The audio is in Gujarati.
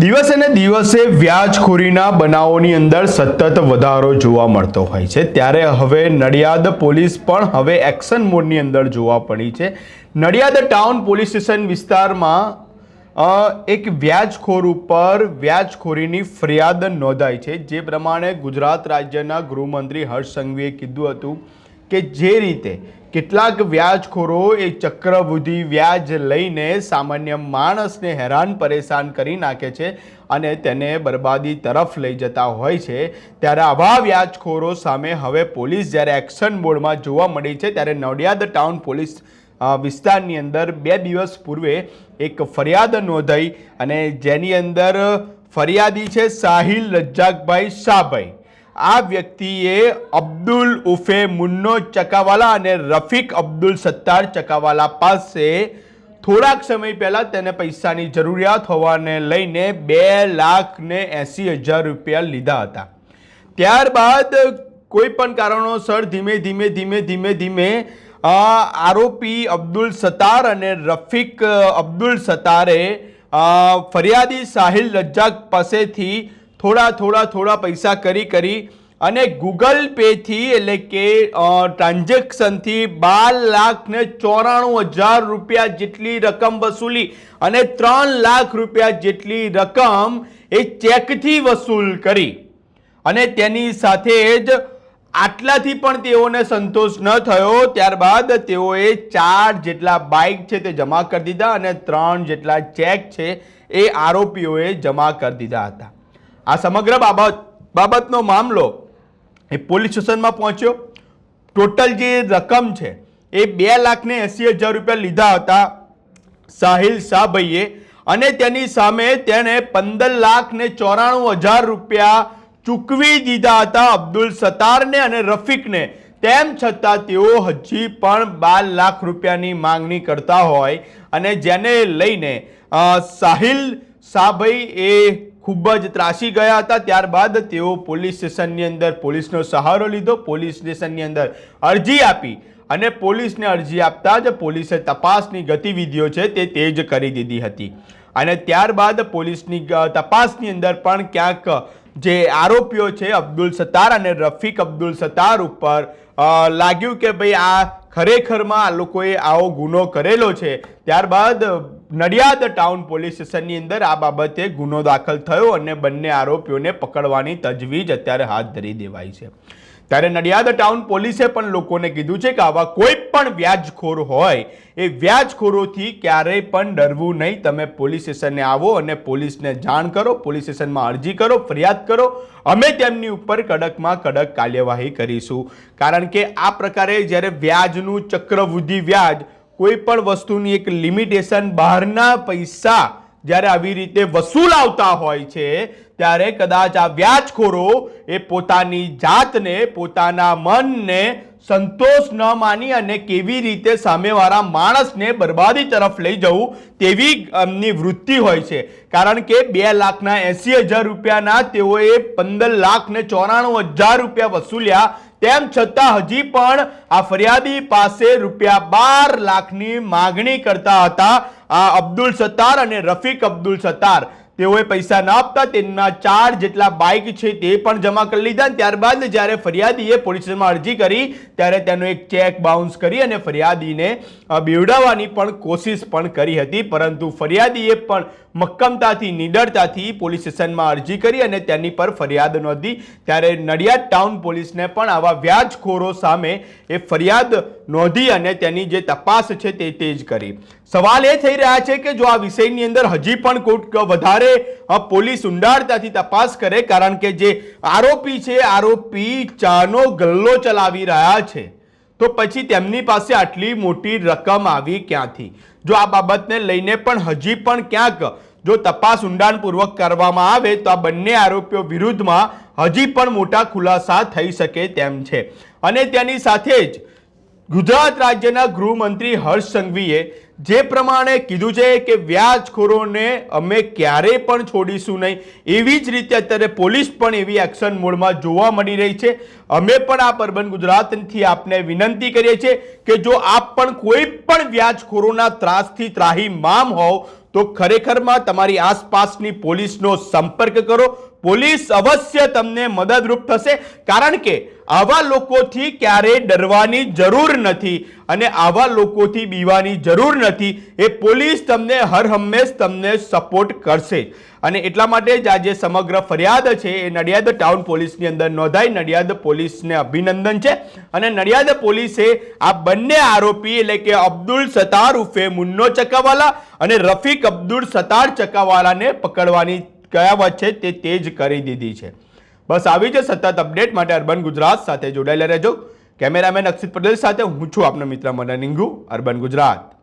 દિવસે ને દિવસે વ્યાજખોરીના બનાવોની અંદર સતત વધારો જોવા મળતો હોય છે. ત્યારે હવે નડિયાદ પોલીસ પણ હવે એક્શન મોડની અંદર જોવા પડી છે. નડિયાદ ટાઉન પોલીસ સ્ટેશન વિસ્તારમાં એક વ્યાજખોર ઉપર વ્યાજખોરીની ફરિયાદ નોંધાઈ છે. જે પ્રમાણે ગુજરાત રાજ્યના ગૃહમંત્રી હર્ષ સંઘવીએ કીધું હતું કે જે રીતે કેટલાક વ્યાજખોરો એ ચક્રવૃદ્ધિ વ્યાજ લઈને સામાન્ય માણસને હેરાન પરેશાન કરી નાખે છે અને તેને બરબાદી તરફ લઈ જતા હોય છે. ત્યારે આવા વ્યાજખોરો સામે હવે પોલીસ જ્યારે એક્શન બોર્ડમાં જોવા મળી છે ત્યારે નડિયાદ ટાઉન પોલીસ વિસ્તારની અંદર બે દિવસ પૂર્વે એક ફરિયાદ નોંધાઈ અને જેની અંદર ફરિયાદી છે સાહિલ લજ્જાકભાઈ શાહભાઈ. આ વ્યક્તિએ અબ્દુલ ઉફે મુન્નો ચકાવાલા અને રફીક અબ્દુલ સત્તાર ચકાવાલા પાસે થોડાક સમય પહેલાં તેને પૈસાની જરૂરિયાત હોવાને લઈને બે લાખ ને એંસી હજાર રૂપિયા લીધા હતા. ત્યારબાદ કોઈ પણ કારણોસર ધીમે ધીમે ધીમે ધીમે ધીમે આરોપી અબ્દુલ સત્તાર અને રફીક અબ્દુલ સત્તારે ફરિયાદી સાહિલ લજ્જાક પાસેથી થોડા થોડા થોડા પૈસા કરી કરી અને ગૂગલ પેથી એટલે કે ટ્રાન્ઝેક્શનથી બાર લાખ ને ચોરાણું હજાર રૂપિયા જેટલી રકમ વસૂલી અને ત્રણ લાખ રૂપિયા જેટલી રકમ એ ચેકથી વસૂલ કરી. અને તેની સાથે જ આટલાથી પણ તેઓને સંતોષ ન થયો, ત્યારબાદ તેઓએ ચાર જેટલા બાઇક છે તે જમા કરી દીધા અને ત્રણ જેટલા ચેક છે એ આરોપીઓએ જમા કરી દીધા હતા. આ સમગ્ર બાબત બાબતનો મામલો એ પોલીસ સ્ટેશનમાં પહોંચ્યો. ટોટલ જે રકમ છે, એ બે લાખને એંસી હજાર રૂપિયા લીધા હતા સાહિલ શાહભાઈએ. અને તેની સામે તેણે પંદર લાખ ને ચોરાણું હજાર રૂપિયા ચૂકવી દીધા હતા અબ્દુલ સત્તારને અને રફીકને. તેમ છતાં તેઓ હજી પણ બાર લાખ રૂપિયાની માંગણી કરતા હોય. અને જેને લઈને સાહિલ શાહભાઈ એ ખૂબ જ ત્રાસી ગયા હતા. ત્યારબાદ તેઓ પોલીસ સ્ટેશનની અંદર પોલીસનો સહારો લીધો. પોલીસ સ્ટેશનની અંદર અરજી આપી અને પોલીસને અરજી આપતા જ પોલીસે તપાસની ગતિવિધિઓ છે તે તેજ કરી દીધી હતી. અને ત્યારબાદ પોલીસની તપાસની અંદર પણ ક્યાંક જે આરોપીઓ છે, અબ્દુલ સત્તાર અને રફીક અબ્દુલ સત્તાર ઉપર લાગ્યું કે ભાઈ આ ખરેખરમાં આ લોકોએ આવો ગુનો કરેલો છે. ત્યારબાદ નડિયાદ ટાઉન પોલીસ સ્ટેશનની અંદર આ બાબતે ગુનો દાખલ થયો અને બંને આરોપીઓને પકડવાની તજવીજ અત્યારે હાથ ધરી દેવાઈ છે. ત્યારે નડિયાદ ટાઉન પોલીસે પણ લોકોને કીધું છે કે આવા કોઈ પણ વ્યાજખોર હોય, એ વ્યાજખોરોથી ક્યારેય પણ ડરવું નહીં. તમે પોલીસ સ્ટેશને આવો અને પોલીસને જાણ કરો, પોલીસ સ્ટેશનમાં અરજી કરો, ફરિયાદ કરો. અમે તેમની ઉપર કડકમાં કડક કાર્યવાહી કરીશું. કારણ કે આ પ્રકારે જ્યારે વ્યાજનું ચક્રવૃદ્ધિ વ્યાજ કોઈ પણ વસ્તુની એક લિમિટેશન બહારના પૈસા જ્યારે આવી રીતે વસૂલ આવતા હોય છે, ત્યારે કદાચ આ વ્યાજખોરો એ પોતાની જાતને, પોતાના મનને સંતોષ ન માની અને કેવી રીતે સામેવાળા માણસને બરબાદી તરફ લઈ જવું તેવી એમની વૃત્તિ હોય છે. કારણ કે બે લાખના એંસી હજાર રૂપિયાના તેઓએ પંદર લાખ ને ચોરાણું હજાર રૂપિયા વસૂલ્યા તેમ છતાં હજી પણ આ ફરિયાદી પાસે રૂપિયા બાર લાખની માગણી કરતા હતા આ અબ્દુલ સત્તાર અને રફીક અબ્દુલ સત્તાર. તેઓએ પૈસા ન આપતા તેમના ચાર જેટલા બાઇક છે તે પણ જમા કરી લીધા ત્યારબાદ જ્યારે ફરિયાદીએ પોલીસ સ્ટેશનમાં અરજી કરી, ત્યારે તેનો એક ચેક બાઉન્સ કરી અને ફરિયાદીને બેવડાવવાની પણ કોશિશ પણ કરી હતી. પરંતુ ફરિયાદીએ પણ મક્કમતાથી, નિડરતાથી પોલીસ સ્ટેશનમાં અરજી કરી અને તેની પર ફરિયાદ નોંધી. ત્યારે નડિયાદ ટાઉન પોલીસને પણ આવા વ્યાજખોરો સામે એ ફરિયાદ નોંધી અને તેની જે તપાસ છે તે તેજ કરી. સવાલ એ થઈ રહ્યા છે કે જો આ વિષયની અંદર હજી પણ કોઈક વધારે પોલીસ ઊંડાણતાથી તપાસ કરે, કારણ કે જે આરોપી છે, આરોપી ચાનો ગલ્લો ચલાવી રહ્યા છે, તો પછી તેમની પાસે આટલી મોટી રકમ આવી ક્યાંથી? જો આ બાબતને લઈને પણ હજી પણ ક્યાંક જો તપાસ ઊંડાણપૂર્વક કરવામાં આવે, તો આ બંને આરોપીઓ વિરુદ્ધમાં હજી પણ મોટા ખુલાસા થઈ શકે તેમ છે. અને તેની સાથે જ ગુજરાત રાજ્યના ગૃહમંત્રી હર્ષ સંઘવીએ જે પ્રમાણે કીધું છે કે વ્યાજખોરોને અમે ક્યારેય પણ છોડીશું નહીં. એવી જ રીતે અત્યારે પોલીસ પણ એવી એક્શન મોડમાં જોવા મળી રહી છે. અમે પણ આ પરબન ગુજરાતથી આપને વિનંતી કરીએ છીએ કે જો આપ પણ કોઈ પણ વ્યાજખોરોના ત્રાસથી ત્રાહીમામ હોવ, તો ખરેખરમાં તમારી આસપાસની પોલીસનો સંપર્ક કરો પોલીસ અવશ્ય તમને મદદરૂપ થશે. કારણ કે આવા લોકોથી ક્યારેય ડરવાની જરૂર નથી અને આવા લોકોથી બીવાની જરૂર નથી. એ પોલીસ તમને હર હંમેશ તમને સપોર્ટ કરશે. અને એટલા માટે જ આજે સમગ્ર ફરિયાદ છે, એ નડિયાદ ટાઉન પોલીસની અંદર નોંધાઈ નડિયાદ પોલીસને અભિનંદન છે. અને નડિયાદ પોલીસે આ બંને આરોપી એટલે કે અબ્દુલ સતાર ઉફે મુન્નો ચકાવાલા અને રફીક અબ્દુલ સતાર ચકાવાલાને પકડવાની કયાવત છે તે તેજ કરી દીધી છે. બસ આવી જ સતત અપડેટ માટે અર્બન ગુજરાત સાથે જોડાયેલા રહેજો. કેમેરામેન અક્ષિત પટેલ સાથે હું છું આપનો મિત્ર મનન ઇંગુ, અર્બન ગુજરાત.